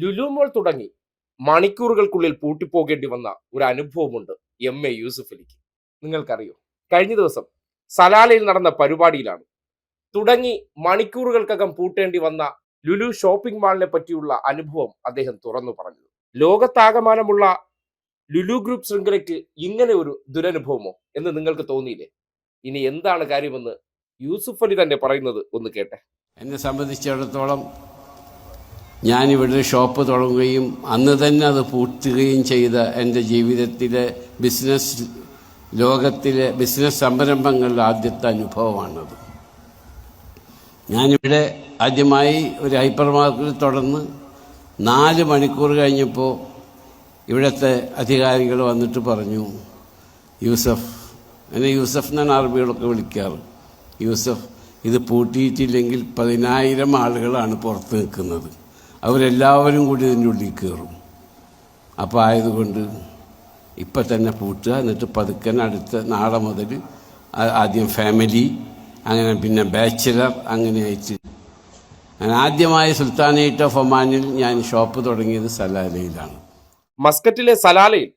ലുലുമോൾ തുടങ്ങി. മണിക്കൂറുകൾക്കുള്ളിൽ പൂട്ടിപ്പോകേണ്ടി വന്ന ഒരു അനുഭവമുണ്ട് എം എ യൂസുഫ് അലിക്ക് നിങ്ങൾക്കറിയോ? കഴിഞ്ഞ ദിവസം സലാലയിൽ നടന്ന പരിപാടിയിലാണ്. തുടങ്ങി മണിക്കൂറുകൾക്കകം പൂട്ടേണ്ടി വന്ന ലുലു ഷോപ്പിംഗ് മാളിനെ പറ്റിയുള്ള അനുഭവം അദ്ദേഹം തുറന്നു പറഞ്ഞത് ലോകത്താകമാനമുള്ള ലുലു ഗ്രൂപ്പ് ശൃംഖലയ്ക്ക് ഇങ്ങനെ ഒരു ദുരനുഭവമോ എന്ന് നിങ്ങൾക്ക് തോന്നിയില്ലേ? ഇനി എന്താണ് കാര്യമെന്ന് യൂസുഫ് അലി തന്നെ പറയുന്നത് ഒന്ന് കേട്ടെ. എന്നെ സംബന്ധിച്ചിടത്തോളം ഞാനിവിടെ ഷോപ്പ് തുടങ്ങുകയും അന്ന് തന്നെ അത് പൂട്ടുകയും ചെയ്ത എന്റെ ജീവിതത്തിലെ ബിസിനസ് ലോകത്തിലെ ബിസിനസ് സംരംഭങ്ങളുടെ ആദ്യത്തെ അനുഭവമാണത്. ഞാനിവിടെ ആദ്യമായി ഒരു ഹൈപ്പർ മാർക്കറ്റ് തുടർന്ന് നാല് മണിക്കൂർ കഴിഞ്ഞപ്പോൾ ഇവിടുത്തെ അധികാരികൾ വന്നിട്ട് പറഞ്ഞു യൂസഫ് എന്നെ യൂസഫ് എന്നാണ് അറബികളൊക്കെ വിളിക്കാറ്. യൂസഫ് ഇത് പൂട്ടിയിട്ടില്ലെങ്കിൽ പതിനായിരം ആളുകളാണ് പുറത്ത് നിൽക്കുന്നത്. അവരെല്ലാവരും കൂടി ഇതിന്റെ ഉള്ളിൽ കയറും. അപ്പോൾ ആയതുകൊണ്ട് ഇപ്പം തന്നെ പൂട്ടുക എന്നിട്ട് പതുക്കൻ അടുത്ത നാളെ മുതൽ ആദ്യം ഫാമിലി അങ്ങനെ പിന്നെ ബാച്ചിലർ അങ്ങനെ അയച്ച്. ഞാൻ ആദ്യമായി സുൽത്താനേറ്റ് ഓഫ് ഒമാനിൽ ഞാൻ ഷോപ്പ് തുടങ്ങിയത് സലാലയിലാണ്. മസ്കറ്റിലെ സലാലയിൽ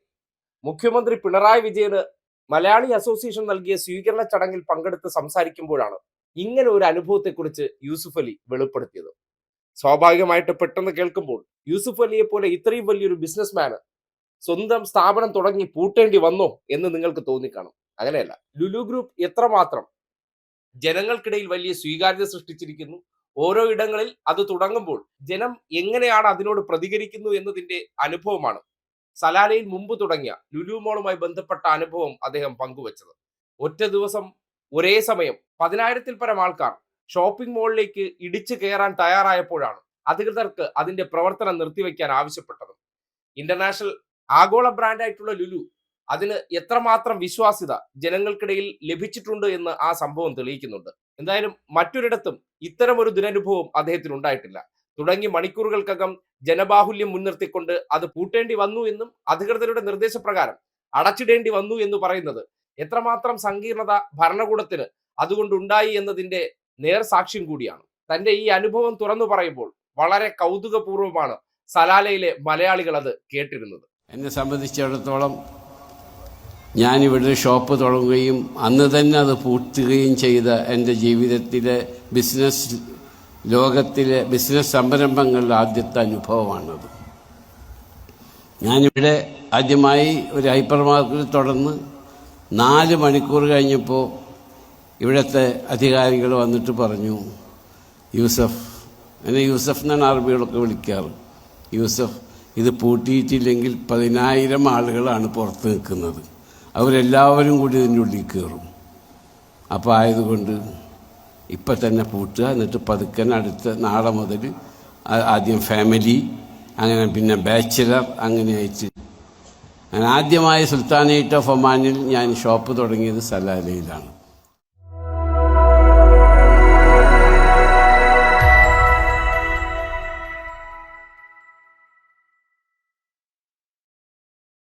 മുഖ്യമന്ത്രി പിണറായി വിജയന് മലയാളി അസോസിയേഷൻ നൽകിയ സ്വീകരണ ചടങ്ങിൽ പങ്കെടുത്ത് സംസാരിക്കുമ്പോഴാണ് ഇങ്ങനെ ഒരു അനുഭവത്തെക്കുറിച്ച് യൂസുഫ് അലി വെളിപ്പെടുത്തിയത്. സ്വാഭാവികമായിട്ട് പെട്ടെന്ന് കേൾക്കുമ്പോൾ യൂസുഫ് അലിയെ പോലെ ഇത്രയും വലിയൊരു ബിസിനസ്മാന് സ്വന്തം സ്ഥാപനം തുടങ്ങി പൂട്ടേണ്ടി വന്നോ എന്ന് നിങ്ങൾക്ക് തോന്നിക്കാണും. അങ്ങനെയല്ല. ലുലു ഗ്രൂപ്പ് എത്രമാത്രം ജനങ്ങൾക്കിടയിൽ വലിയ സ്വീകാര്യത സൃഷ്ടിച്ചിരിക്കുന്നു. ഓരോ ഇടങ്ങളിൽ അത് തുടങ്ങുമ്പോൾ ജനം എങ്ങനെയാണ് അതിനോട് പ്രതികരിക്കുന്നു എന്നതിന്റെ അനുഭവമാണ്. സലാലയിൽ മുമ്പ് തുടങ്ങിയ ലുലു മോളുമായി ബന്ധപ്പെട്ട അനുഭവം അദ്ദേഹം പങ്കുവച്ചത്. ഒറ്റ ദിവസം ഒരേ സമയം പതിനായിരത്തിൽ പരം ആൾക്കാർ ഷോപ്പിംഗ് മോളിലേക്ക് ഇടിച്ചു കയറാൻ തയ്യാറായപ്പോഴാണ് അധികൃതർക്ക് അതിന്റെ പ്രവർത്തനം നിർത്തിവെക്കാൻ ആവശ്യപ്പെട്ടത്. ഇന്റർനാഷണൽ ആഗോള ബ്രാൻഡായിട്ടുള്ള ലുലു അതിന് എത്രമാത്രം വിശ്വാസ്യത ജനങ്ങൾക്കിടയിൽ ലഭിച്ചിട്ടുണ്ട് എന്ന് ആ സംഭവം തെളിയിക്കുന്നുണ്ട്. എന്തായാലും മറ്റൊരിടത്തും ഇത്തരം ഒരു ദുരനുഭവം അദ്ദേഹത്തിന് ഉണ്ടായിട്ടില്ല. തുടങ്ങി മണിക്കൂറുകൾക്കകം ജനബാഹുല്യം മുൻനിർത്തിക്കൊണ്ട് അത് പൂട്ടേണ്ടി വന്നു എന്നും അധികൃതരുടെ നിർദ്ദേശപ്രകാരം അടച്ചിടേണ്ടി വന്നു എന്ന് പറയുന്നത് എത്രമാത്രം സങ്കീർണത ഭരണകൂടത്തിന് അതുകൊണ്ടുണ്ടായി എന്നതിന്റെ നേർസാക്ഷ്യം കൂടിയാണ്. തന്റെ ഈ അനുഭവം തുറന്നു പറയുമ്പോൾ വളരെ കൗതുകപൂർവമാണ് സലാലയിലെ മലയാളികൾ അത് കേട്ടിരുന്നത്. എന്നെ സംബന്ധിച്ചിടത്തോളം ഞാനിവിടെ ഷോപ്പ് തുടങ്ങുകയും അന്ന് തന്നെ അത് പൂട്ടുകയും ചെയ്ത എന്റെ ജീവിതത്തിലെ ബിസിനസ് ലോകത്തിലെ ബിസിനസ് സംരംഭങ്ങളുടെ ആദ്യത്തെ അനുഭവമാണത്. ഞാനിവിടെ ആദ്യമായി ഒരു ഹൈപ്പർ മാർക്കറ്റ് തുടർന്ന് നാല് മണിക്കൂർ കഴിഞ്ഞപ്പോൾ ഇവിടുത്തെ അധികാരികൾ വന്നിട്ട് പറഞ്ഞു യൂസഫ് എന്നെ യൂസഫ് എന്നാണ് അറബികളൊക്കെ വിളിക്കാറ്. യൂസഫ് ഇത് പൂട്ടിയിട്ടില്ലെങ്കിൽ പതിനായിരം ആളുകളാണ് പുറത്ത് നിൽക്കുന്നത്. അവരെല്ലാവരും കൂടി ഇതിന്റെ ഉള്ളിൽ കയറും. അപ്പോൾ ആയതുകൊണ്ട് ഇപ്പം തന്നെ പൂട്ടുക എന്നിട്ട് പതുക്കൻ അടുത്ത നാളെ മുതൽ ആദ്യം ഫാമിലി അങ്ങനെ പിന്നെ ബാച്ചിലർ അങ്ങനെ അയച്ച് ഞാൻ ആദ്യമായി സുൽത്താനേറ്റ് ഓഫ് ഒമാനിൽ ഞാൻ ഷോപ്പ് തുടങ്ങിയത് സലാലയിലാണ്.